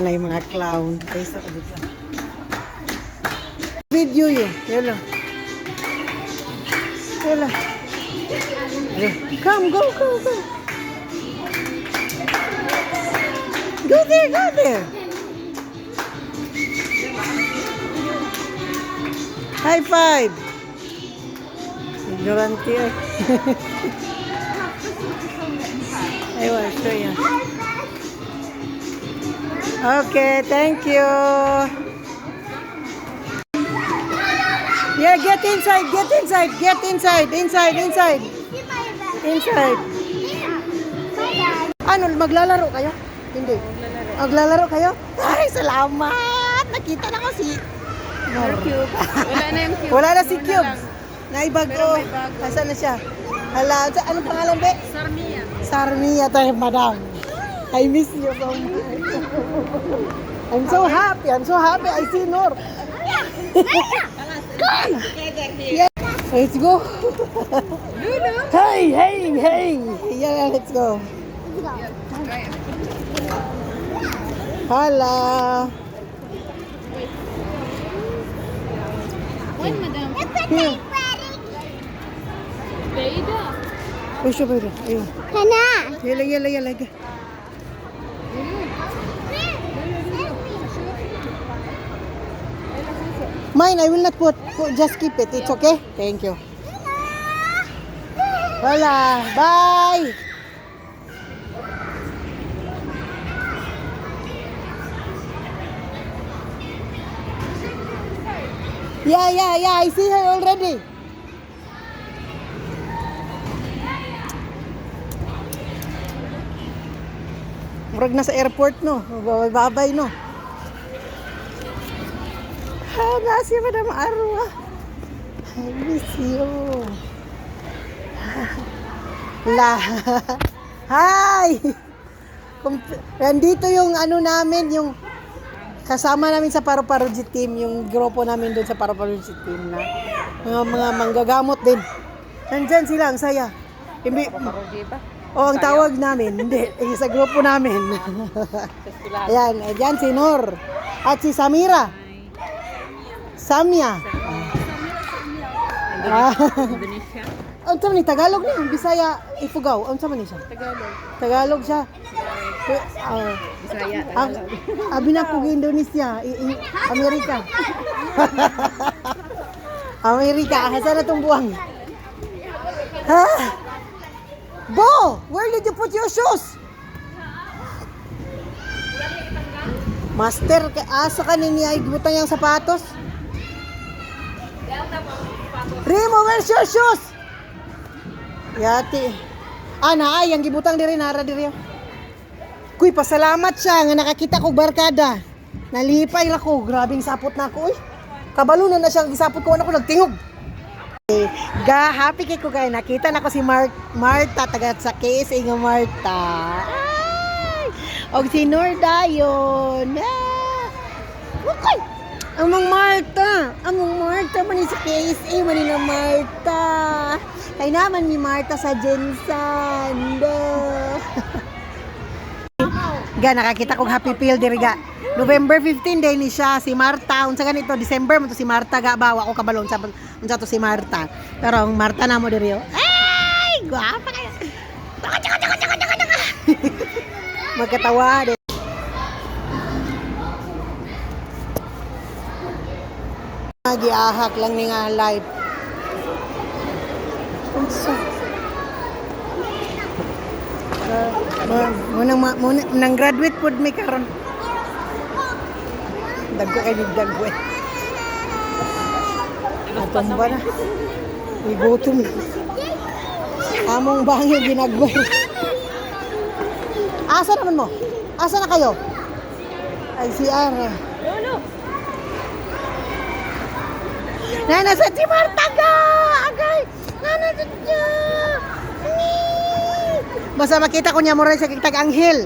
na yung mga clown. Ay, sa dito. Video yun. Lang. Dali. Come, go, go, go. Go there, go there. High five. Ignorante. I will show you. Okay, thank you. Yeah, get inside, get inside, get inside, inside, inside, inside. Ano, maglalaro kayo? Hindi. Maglalaro kayo? Ay, salamat! Nakita na ko si... Cube. Wala na yung cube. Wala na si Cubes. Naibago. Nasaan na siya? Hala, anong pangalan, be? Sarmia. Sarmia tayo, madam. I miss you so much. I'm so happy. I'm so happy. I see Nor. Come. Yeah. Let's go. Hey, hey, hey. Yeah, let's go. Hala. One, madam. Here. Beida. Uy, siya pwede. Ayun. Kana. Yala, yala, yala. Mine, I will not put, put. Just keep it. It's okay? Thank you. Wala. Bye. Yeah, yeah, yeah. I see her already. Murag na sa airport, no? Babay, no? Na si Madam Arwa. I miss you. La. Hi! Nandito yung ano namin, yung kasama namin sa Paru-Paruji team, yung grupo namin doon sa Paru-Paruji team na mga mga manggagamot din. Nandyan sila, ang saya. Hindi, o ang tawag namin, hindi, eh, sa grupo namin. Ayan, ayan si Nor. At si Samira. Samya. Ah. Indonesia. Ang sama ni Tagalog ni, Bisaya, Ifugao. Ang sama ni siya. Tagalog. Tagalog siya. Eh, ah, Bisaya. Ang abi na kog Indonesia, i- i- Amerika. Amerika, asa na tong buwang? Ha? Bo, where did you put your shoes? Master, asa ka ni ay butang yung sapatos? Remo, where's your shoes? Yati. Ah, naay, ang gibutang diri nara diri. Kuy, pasalamat siya nga nakakita ko barkada. Nalipay ra ko, grabing sapot na ako. Uy, kabalo na na siya gisapot ko, ano ko nagtingog. Eh, Ga, happy kay ko kay nakita na ko si Mar Marta taga sa KSA nga Marta. Ay! Og si Nor dayon. Ah! Wakay! Among Marta, among Marta man sa KSA man na Marta. Kay naman ni Marta sa Jensan. Ga nakakita kong happy pill diri ga. November 15 day ni siya si Marta. Unsa ganito December mo to si Marta ga bawa ko kabalon sa unsa to si Marta. Pero ang Marta na mo diri. oh. Ay, gwapa kayo. Magkatawa de. Giahak lang ni nga live. Unsa? Ma- muna nang graduate pud may karon. Dagko kay dagko. Atong ba na? Igutom. Among bangyo ginagway. Asa naman mo? Asa na kayo? Ay si. Nana sa si Marta ga! Agay! Nana sa! Basta makita ko niya mo rin sa kitag anghel.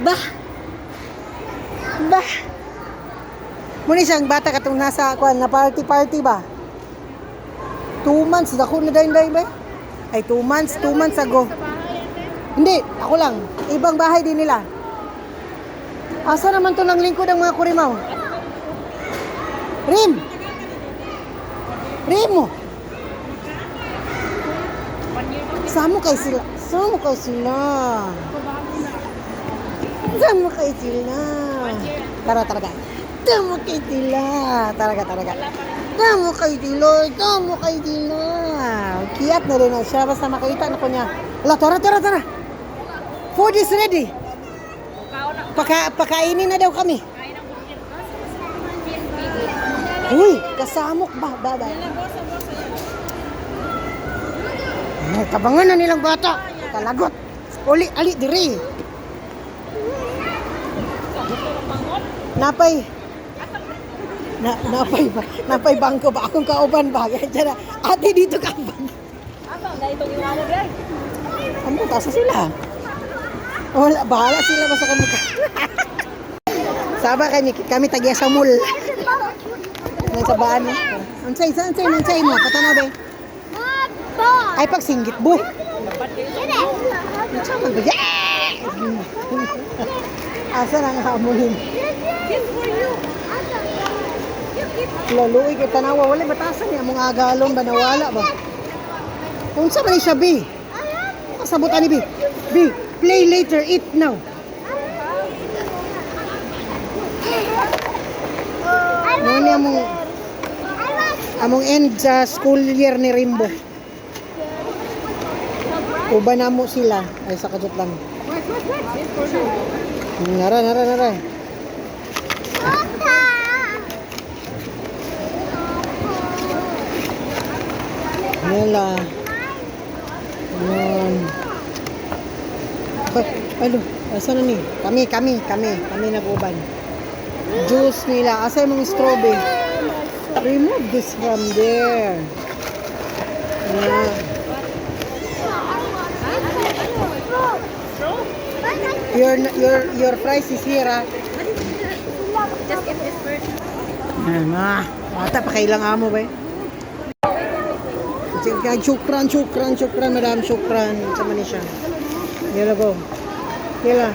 Bah! Bah! Muna siyang bata katong nasa kuan na party party ba? Two months, ako na dahin dahin ba? Ay, two months, two months ago. Hindi, ako lang. Ibang bahay din nila. Asa naman to ng lingkod ang mga kurimaw? Rim! Rim mo! Samo kay sila. Samo kay sila. Samo kay sila. Tara, tara, tara. Samo kay sila. Tara, tara, ka. Samo kay sila. Samo kay sila. Kiyat na rin na siya. Basta makita na ko niya. Ala, tara, tara, tara. Food is ready. Paka, pakainin na daw kami. Uy, kasamok ba? Baba. Ay, kabangan na nilang bata. Kalagot. Uli, ali, diri. Napay. Na, napay ba? Napay bangko ba? Akong kauban ba? Kaya ate dito ka ba? Ano, tasa sila. Wala, bahala sila basta kami ka. Saba kami, kami tagiya sa mall. Nang sa baan mo. Ansay, ansay, ansay, ansay mo. Patanaw ba? Ay, pag singgit bu. Sama ba? Asa nang hamulin? Laluoy kay tanawa wala batasan niya mong agalon ba nawala ba? Kung sa man siya B. Kasabot ani B. B, play later, eat now. Mo ni among among end sa school year ni Rimbo. Uba na mo sila. Ay, sa kadot lang. Nara, nara, nara. Nila. Ay, ano? Asa na ni? Kami, kami, kami. Kami nag-uban. Juice nila. Asa yung mga strawberry? Remove this from there. Yan. Your your your price is here ah. Just get this first. Ayan na. Mata pa kailang amo ba? eh? Shukran, shukran, shukran, madam, shukran. Sa Manisha. Yala ko. Yala.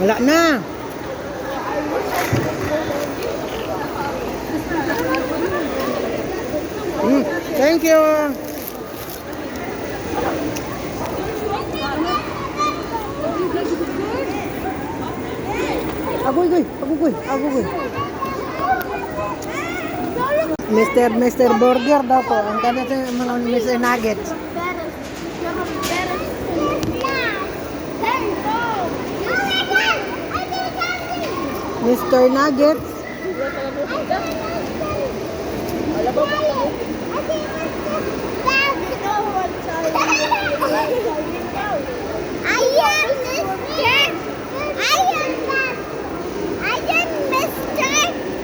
Wala na. Mm, thank you. Agoy, goy. Agoy, agoy. Mr. Mr. Burger daw po. Ang kanya sa mga Mr. Nuggets. Mr. Nuggets.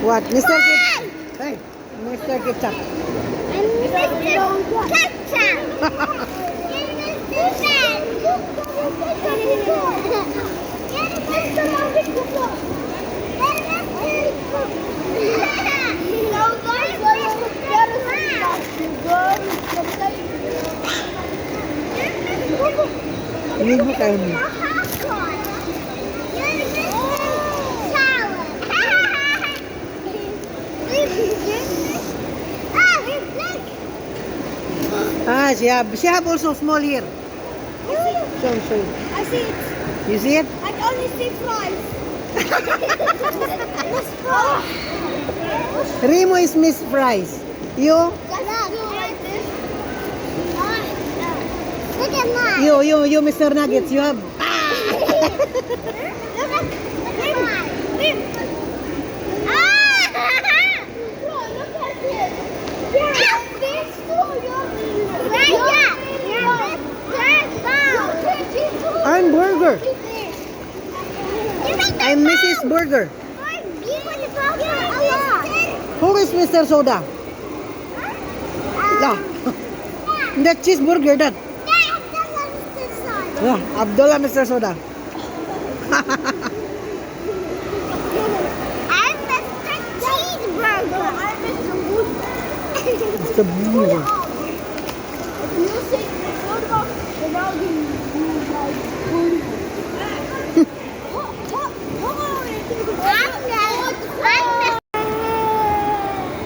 What? Mr. Ketchup. Hey, Mr. Ketchup. I'm Mr. Ketchup. Hindi mo kayo mo. Ah, she have, she have also small here. Show, show. I see it. You see it? I only see flies. Miss Fry. Remo is Miss Fries. You? Look at mine. You, you, you, Mr. Nuggets. You have. Look at, look at mine. Ah! Look at this. Yeah, this I'm Burger. I'm Mrs. Burger. Who is Mr. Soda? La. That cheeseburger, that. Yeah, Abdullah Mr. Soda. I'm Mr. Cheeseburger. I'm Mr. Wood. Mr. Burger.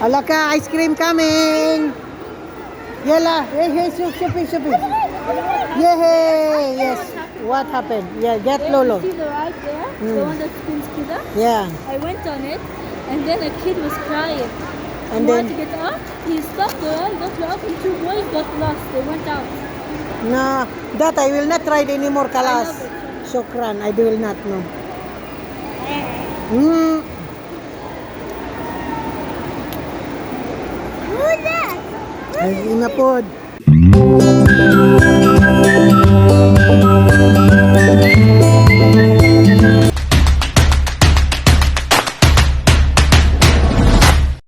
Alaka, ice cream coming. Yella, hey, eh, eh, hey, shoot, shoot, shoot. Yeah, hey, yes. What happened? Yeah, get yeah, Lolo. You see the right there? Mm. The hmm. one that spins Kida? Yeah. I went on it, and then a kid was crying. And he then? wanted to get out. He stopped the ride, got lost, and two boys got lost. They went out. Na, that I will not ride anymore, Kalas. It. Shukran, I will not, no. Mm, Who's that? ay, inapod.